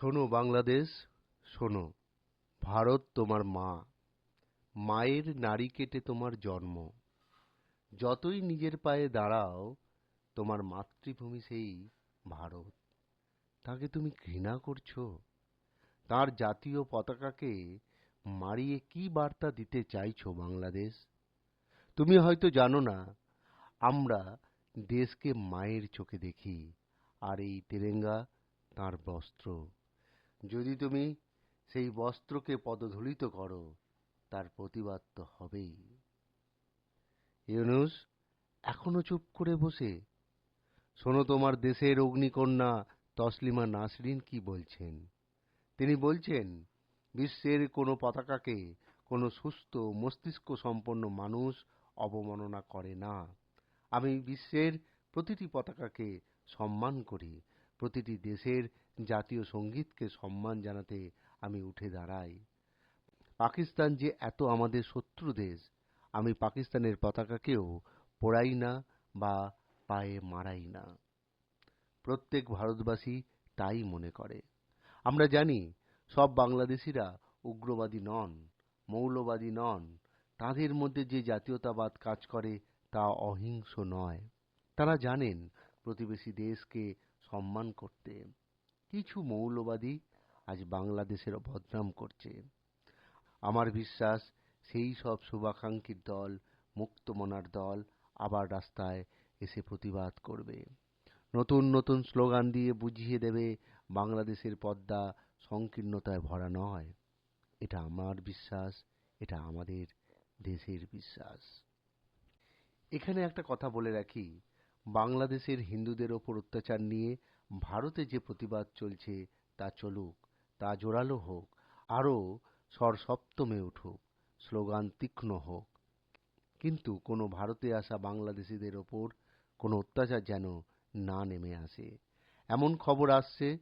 শোনো বাংলাদেশ, শোনো, ভারত তোমার মা, মায়ের নারী কেটে তোমার জন্ম। যতই নিজের পায়ে দাঁড়াও, তোমার মাতৃভূমি সেই ভারত। তাকে তুমি ঘৃণা করছ? তার জাতীয় পতাকাকে মারিয়ে কি বার্তা দিতে চাইছো বাংলাদেশ? তুমি হয়তো জানো না, আমরা দেশকে মায়ের চোখে দেখি, আর এই তেরেঙ্গা তাঁর বস্ত্র। যদি তুমি সেই বস্ত্রকে পদধূলিত করো, তার প্রতিবাদ তো হবেই। ইউনুস এখনও চুপ করে বসে, শোনো তোমার দেশের অগ্নিকন্যা তসলিমা নাসরিন কি বলছেন? তিনি বলছেন, বিশ্বের কোনো পতাকাকে কোনো সুস্থ, মস্তিষ্ক সম্পন্ন মানুষ অবমাননা করে না। আমি বিশ্বের প্রতিটি পতাকাকে সম্মান করি প্রতিটি দেশের জাতীয় সঙ্গীতকে সম্মান জানাতে আমি উঠে দাঁড়াই। পাকিস্তান যে এত আমাদের শত্রু দেশ, আমি পাকিস্তানের পতাকাকেও পোড়াই না বা পায়ে মারাই না। প্রত্যেক ভারতবাসী তাই মনে করে। আমরা জানি সব বাংলাদেশিরা উগ্রবাদী নন, মৌলবাদী নন। তাদের মধ্যে যে জাতীয়তাবাদ কাজ করে তা অহিংস নয়। তারা জানেন প্রতিবেশী দেশকে সম্মান করতে। কিছু মৌলবাদী আজ বাংলাদেশের বদনাম করছে। আমার বিশ্বাস, সেই সব শুভাকাঙ্ক্ষীর দল, মুক্তমনার দল আবার রাস্তায় এসে প্রতিবাদ করবে। নতুন নতুন স্লোগান দিয়ে বুঝিয়ে দেবে বাংলাদেশের পদ্মা সংকীর্ণতায় ভরা নয়। এটা আমার বিশ্বাস, এটা আমাদের দেশের বিশ্বাস। এখানে একটা কথা বলে রাখি। বাংলাদেশের হিন্দুদের ওপর অত্যাচার নিয়ে ভারতে যে প্রতিবাদ চলছে তা চলুক, তা জোরালো হোক, আরও সরসপ্তমে উঠুক, স্লোগান তীক্ষ্ণ হোক। কিন্তু কোনো ভারতে আসা বাংলাদেশিদের ওপর কোনো অত্যাচার যেন না নেমে আসে। এমন খবর আসছে,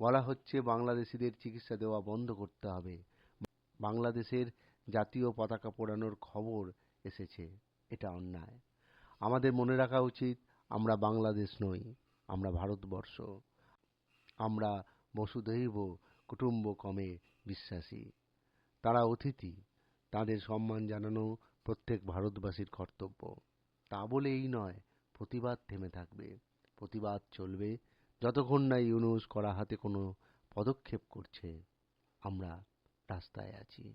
বলা হচ্ছে বাংলাদেশিদের চিকিৎসা দেওয়া বন্ধ করতে হবে। বাংলাদেশের জাতীয় পতাকা পোড়ানোর খবর এসেছে, এটা অন্যায়। আমাদের মনে রাখা উচিত আমরা বাংলাদেশ নই, আমরা ভারতবর্ষ। আমরা বসুধৈব কুটুম্বকমে বিশ্বাসী। তারা অতিথি, তাদের সম্মান জানানো প্রত্যেক ভারতবাসীর কর্তব্য। তা বলে এই নয়, প্রতিবাদ থেমে থাকবে। প্রতিবাদ চলবে যতক্ষণ না ইউনুস করা হাতে কোনো পদক্ষেপ করছে। আমরা রাস্তায় আছি।